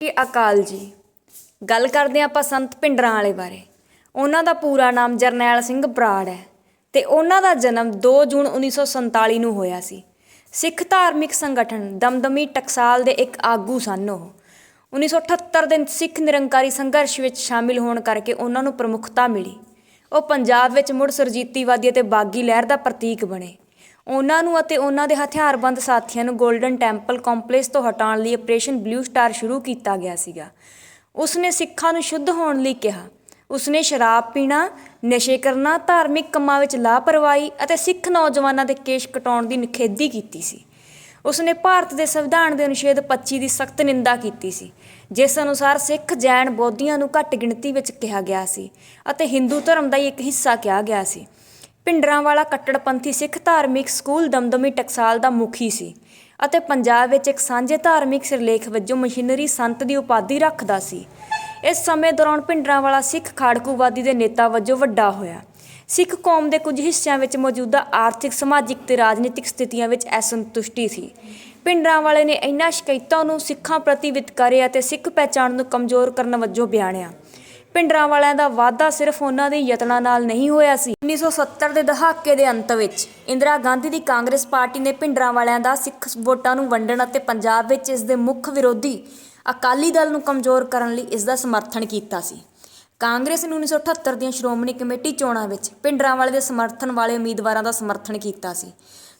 ਸਤਿ ਸ਼੍ਰੀ ਅਕਾਲ ਜੀ। ਗੱਲ ਕਰਦੇ ਹਾਂ ਆਪਾਂ ਸੰਤ ਭਿੰਡਰਾਂ ਵਾਲੇ ਬਾਰੇ। ਉਹਨਾਂ ਦਾ ਪੂਰਾ ਨਾਮ ਜਰਨੈਲ ਸਿੰਘ ਬਰਾੜ ਹੈ ਤੇ ਉਹਨਾਂ ਦਾ ਜਨਮ 2 ਜੂਨ 1947 ਨੂੰ ਹੋਇਆ ਸੀ। ਸਿੱਖ ਧਾਰਮਿਕ ਸੰਗਠਨ ਦਮਦਮੀ ਟਕਸਾਲ ਦੇ ਇੱਕ ਆਗੂ ਸਨ ਉਹ। 1978 ਦੇ ਸਿੱਖ ਨਿਰੰਕਾਰੀ ਸੰਘਰਸ਼ ਵਿੱਚ ਸ਼ਾਮਿਲ ਹੋਣ ਕਰਕੇ ਉਹਨਾਂ ਨੂੰ ਪ੍ਰਮੁੱਖਤਾ ਮਿਲੀ। ਉਹ ਪੰਜਾਬ ਵਿੱਚ ਮੁੜ ਸਰਜੀਤੀਵਾਦੀ ਅਤੇ ਬਾਗੀ ਲਹਿਰ ਦਾ ਪ੍ਰਤੀਕ ਬਣੇ। ਉਹਨਾਂ ਨੂੰ ਅਤੇ ਉਹਨਾਂ ਦੇ ਹਥਿਆਰਬੰਦ ਸਾਥੀਆਂ ਨੂੰ 골ਡਨ ਟੈਂਪਲ ਕੰਪਲੈਕਸ ਤੋਂ ਹਟਾਉਣ ਲਈ ਆਪਰੇਸ਼ਨ ਬਲੂ ਸਟਾਰ ਸ਼ੁਰੂ ਕੀਤਾ ਗਿਆ ਸੀਗਾ। ਉਸਨੇ ਸਿੱਖਾਂ ਨੂੰ ਸ਼ੁੱਧ ਹੋਣ ਲਈ ਕਿਹਾ। ਉਸਨੇ ਸ਼ਰਾਬ ਪੀਣਾ, ਨਸ਼ੇ ਕਰਨਾ, ਧਾਰਮਿਕ ਕੰਮਾਂ ਵਿੱਚ ਲਾਪਰਵਾਹੀ ਅਤੇ ਸਿੱਖ ਨੌਜਵਾਨਾਂ ਦੇ ਕੇਸ਼ ਕਟਾਉਣ ਦੀ ਨਿਖੇਧੀ ਕੀਤੀ ਸੀ। ਉਸਨੇ ਭਾਰਤ ਦੇ ਸੰਵਿਧਾਨ ਦੇ ਅਨੁਛੇਦ 25 ਦੀ ਸਖਤ ਨਿੰਦਾ ਕੀਤੀ ਸੀ, ਜਿਸ ਅਨੁਸਾਰ ਸਿੱਖ ਜੈਨ ਬੋਧੀਆਂ ਨੂੰ ਘੱਟ ਗਿਣਤੀ ਵਿੱਚ ਕਿਹਾ ਗਿਆ ਸੀ ਅਤੇ ਹਿੰਦੂ ਧਰਮ ਦਾ ਹੀ ਇੱਕ ਹਿੱਸਾ ਕਿਹਾ ਗਿਆ ਸੀ। ਭਿੰਡਰਾਂ ਵਾਲਾ ਕੱਟੜਪੰਥੀ ਸਿੱਖ ਧਾਰਮਿਕ ਸਕੂਲ ਦਮਦਮੀ ਟਕਸਾਲ ਦਾ ਮੁਖੀ ਸੀ ਅਤੇ ਪੰਜਾਬ ਵਿੱਚ ਇੱਕ ਸਾਂਝੇ ਧਾਰਮਿਕ ਸਿਰਲੇਖ ਵਜੋਂ ਮਸ਼ੀਨਰੀ ਸੰਤ ਦੀ ਉਪਾਧੀ ਰੱਖਦਾ ਸੀ। ਇਸ ਸਮੇਂ ਦੌਰਾਨ ਭਿੰਡਰਾਂ ਵਾਲਾ ਸਿੱਖ ਖਾੜਕੂਵਾਦੀ ਦੇ ਨੇਤਾ ਵਜੋਂ ਵੱਡਾ ਹੋਇਆ। ਸਿੱਖ ਕੌਮ ਦੇ ਕੁਝ ਹਿੱਸਿਆਂ ਵਿੱਚ ਮੌਜੂਦਾ ਆਰਥਿਕ, ਸਮਾਜਿਕ ਤੇ ਰਾਜਨੀਤਿਕ ਸਥਿਤੀਆਂ ਵਿੱਚ ਅਸੰਤੁਸ਼ਟੀ ਸੀ। ਭਿੰਡਰਾਂ ਵਾਲੇ ਨੇ ਇਹਨਾਂ ਸ਼ਿਕਾਇਤਾਂ ਨੂੰ ਸਿੱਖਾਂ ਪ੍ਰਤੀ ਵਿਤਕਰੇ ਅਤੇ ਸਿੱਖ ਪਹਿਚਾਣ ਨੂੰ ਕਮਜ਼ੋਰ ਕਰਨ ਵਜੋਂ ਬਿਆਨਿਆ। ਭਿੰਡਰਾਂ ਵਾਲਿਆਂ ਦਾ ਵਾਅਦਾ ਸਿਰਫ ਉਹਨਾਂ ਦੇ ਯਤਨਾਂ ਨਾਲ ਨਹੀਂ ਹੋਇਆ ਸੀ। 1970 ਦੇ ਦਹਾਕੇ ਦੇ ਅੰਤ ਵਿੱਚ ਇੰਦਰਾ ਗਾਂਧੀ ਦੀ ਕਾਂਗਰਸ ਪਾਰਟੀ ਨੇ ਭਿੰਡਰਾਂ ਵਾਲਿਆਂ ਦਾ ਸਿੱਖ ਵੋਟਾਂ ਨੂੰ ਵੰਡਣ ਅਤੇ ਪੰਜਾਬ ਵਿੱਚ ਇਸ ਦੇ ਮੁੱਖ ਵਿਰੋਧੀ ਅਕਾਲੀ ਦਲ ਨੂੰ ਕਮਜ਼ੋਰ ਕਰਨ ਲਈ ਇਸ ਦਾ ਸਮਰਥਨ ਕੀਤਾ ਸੀ। ਕਾਂਗਰਸ ਨੇ 1978 ਦੀਆਂ ਸ਼੍ਰੋਮਣੀ ਕਮੇਟੀ ਚੋਣਾਂ ਵਿੱਚ ਭਿੰਡਰਾਂ ਵਾਲੇ ਦੇ ਸਮਰਥਨ ਵਾਲੇ ਉਮੀਦਵਾਰਾਂ ਦਾ ਸਮਰਥਨ ਕੀਤਾ ਸੀ।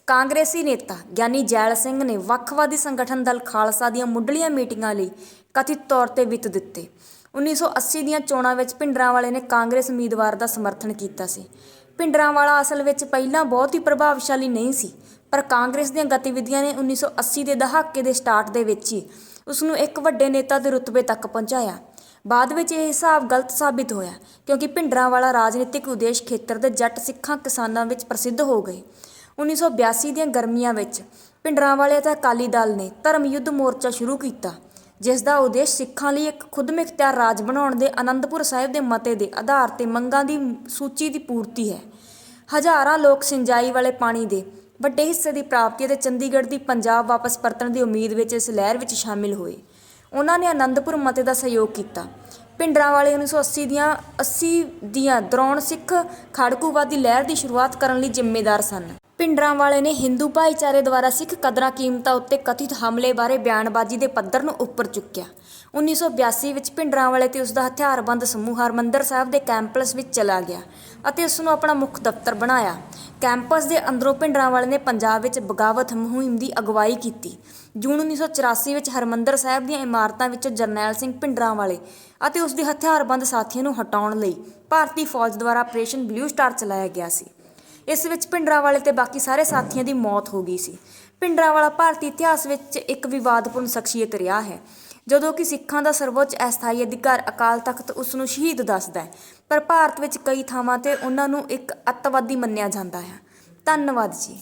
ਕਾਂਗਰਸੀ ਨੇਤਾ ਗਿਆਨੀ ਜੈਲ ਸਿੰਘ ਨੇ ਵੱਖਵਾਦੀ ਸੰਗਠਨ ਦਲ ਖਾਲਸਾ ਦੀਆਂ ਮੁੱਢਲੀਆਂ ਮੀਟਿੰਗਾਂ ਲਈ ਕਥਿਤ ਤੌਰ ਤੇ ਵਿੱਤ ਦਿੱਤੇ। 1980 ਦੀਆਂ ਚੋਣਾਂ ਵਿੱਚ ਭਿੰਡਰਾਂ ਵਾਲੇ ਨੇ ਕਾਂਗਰਸ ਉਮੀਦਵਾਰ ਦਾ ਸਮਰਥਨ ਕੀਤਾ ਸੀ। ਭਿੰਡਰਾਂ ਵਾਲਾ ਅਸਲ ਵਿੱਚ ਪਹਿਲਾਂ ਬਹੁਤ ਹੀ ਪ੍ਰਭਾਵਸ਼ਾਲੀ ਨਹੀਂ ਸੀ, ਪਰ ਕਾਂਗਰਸ ਦੀਆਂ ਗਤੀਵਿਧੀਆਂ ਨੇ 1980 ਦੇ ਦਹਾਕੇ ਦੇ ਸਟਾਰਟ ਦੇ ਵਿੱਚ ਹੀ ਉਸ ਨੂੰ ਇੱਕ ਵੱਡੇ ਨੇਤਾ ਦੇ ਰੁਤਬੇ ਤੱਕ ਪਹੁੰਚਾਇਆ। ਬਾਅਦ ਵਿੱਚ ਇਹ ਹਿਸਾਬ ਗਲਤ ਸਾਬਿਤ ਹੋਇਆ, ਕਿਉਂਕਿ ਭਿੰਡਰਾਂ ਵਾਲਾ ਰਾਜਨੀਤਿਕ ਉਦੇਸ਼ ਖੇਤਰ ਦੇ ਜੱਟ ਸਿੱਖਾਂ ਕਿਸਾਨਾਂ ਵਿੱਚ ਪ੍ਰਸਿੱਧ ਹੋ ਗਏ। 1982 ਦੀਆਂ ਗਰਮੀਆਂ ਵਿੱਚ ਭਿੰਡਰਾਂ ਵਾਲੇ ਅਤੇ ਅਕਾਲੀ ਦਲ ਨੇ ਧਰਮ ਯੁੱਧ ਮੋਰਚਾ ਸ਼ੁਰੂ ਕੀਤਾ ਜਿਸ ਦਾ ਉਦੇਸ਼ ਸਿੱਖਾਂ ਲਈ ਇੱਕ ਖੁਦਮੁਖਤਿਆਰ ਰਾਜ ਬਣਾਉਣ ਦੇ ਅਨੰਦਪੁਰ ਸਾਹਿਬ ਦੇ ਮਤੇ ਦੇ ਆਧਾਰ ਤੇ ਮੰਗਾਂ ਦੀ ਸੂਚੀ ਦੀ ਪੂਰਤੀ ਹੈ। ਹਜ਼ਾਰਾਂ ਲੋਕ ਸਿੰਜਾਈ ਵਾਲੇ ਪਾਣੀ ਦੇ ਵੱਡੇ ਹਿੱਸੇ ਦੀ ਪ੍ਰਾਪਤੀ ਅਤੇ ਚੰਡੀਗੜ੍ਹ ਦੀ ਪੰਜਾਬ ਵਾਪਸ ਪਰਤਣ ਦੀ ਉਮੀਦ ਵਿੱਚ ਇਸ ਲਹਿਰ ਵਿੱਚ ਸ਼ਾਮਿਲ ਹੋਏ। ਉਹਨਾਂ ਨੇ ਅਨੰਦਪੁਰ ਮਤੇ ਦਾ ਸਹਿਯੋਗ ਕੀਤਾ। ਭਿੰਡਰਾਂ ਵਾਲੇ 1980 ਦੀਆਂ 80 ਦੀਆਂ ਦੌਰਾਨ ਸਿੱਖ ਖਾੜਕੂਵਾਦੀ ਲਹਿਰ ਦੀ ਸ਼ੁਰੂਆਤ ਕਰਨ ਲਈ ਜ਼ਿੰਮੇਦਾਰ ਸਨ। ਭਿੰਡਰਾਂ ਵਾਲੇ ਨੇ ਹਿੰਦੂ ਭਾਈਚਾਰੇ ਦੁਆਰਾ ਸਿੱਖ ਕਦਰਾਂ ਕੀਮਤਾਂ ਉੱਤੇ ਕਥਿਤ ਹਮਲੇ ਬਾਰੇ ਬਿਆਨਬਾਜ਼ੀ ਦੇ ਪੱਧਰ ਨੂੰ ਉੱਪਰ ਚੁੱਕਿਆ। 1982 ਵਿੱਚ ਭਿੰਡਰਾਂ ਵਾਲੇ ਤੇ ਉਸ ਦਾ ਹਥਿਆਰਬੰਦ ਸਮੂਹ ਹਰਮੰਦਰ ਸਾਹਿਬ ਦੇ ਕੈਂਪਸ ਵਿੱਚ ਚਲਾ ਗਿਆ ਅਤੇ ਉਸ ਨੂੰ ਆਪਣਾ ਮੁੱਖ ਦਫ਼ਤਰ ਬਣਾਇਆ। ਕੈਂਪਸ ਦੇ ਅੰਦਰੋਂ ਭਿੰਡਰਾਂ ਵਾਲੇ ਨੇ ਪੰਜਾਬ ਵਿੱਚ ਬਗਾਵਤ ਮੁਹਿੰਮ ਦੀ ਅਗਵਾਈ ਕੀਤੀ। ਜੂਨ 1984 ਵਿੱਚ ਹਰਮੰਦਰ ਸਾਹਿਬ ਦੀਆਂ ਇਮਾਰਤਾਂ ਵਿੱਚੋਂ ਜਰਨੈਲ ਸਿੰਘ ਭਿੰਡਰਾਂ ਵਾਲੇ ਅਤੇ ਉਸ ਦੇ ਹਥਿਆਰਬੰਦ ਸਾਥੀਆਂ ਨੂੰ ਹਟਾਉਣ ਲਈ ਭਾਰਤੀ ਫੌਜ ਦੁਆਰਾ ਆਪਰੇਸ਼ਨ ਬਲੂ ਸਟਾਰ ਚਲਾਇਆ ਗਿਆ ਸੀ। ਇਸ ਵਿੱਚ ਭਿੰਡਰਾਂ ਵਾਲੇ ਤੇ ਬਾਕੀ ਸਾਰੇ ਸਾਥੀਆਂ ਦੀ ਮੌਤ ਹੋ ਗਈ ਸੀ। ਭਿੰਡਰਾਂ ਵਾਲਾ ਭਾਰਤੀ ਇਤਿਹਾਸ ਵਿੱਚ ਇੱਕ ਵਿਵਾਦਪੂਰਨ ਸ਼ਖਸੀਅਤ ਰਿਹਾ ਹੈ। ਜਦੋਂ ਕਿ ਸਿੱਖਾਂ ਦਾ ਸਰਵੋੱਚ ਅਸਥਾਈ ਅਧਿਕਾਰ ਅਕਾਲ ਤਖਤ ਉਸ ਨੂੰ ਸ਼ਹੀਦ ਦੱਸਦਾ ਹੈ, ਪਰ ਭਾਰਤ ਵਿੱਚ ਕਈ ਥਾਵਾਂ ਤੇ ਉਹਨਾਂ ਨੂੰ ਇੱਕ ਅੱਤਵਾਦੀ ਮੰਨਿਆ ਜਾਂਦਾ ਹੈ। ਧੰਨਵਾਦ ਜੀ।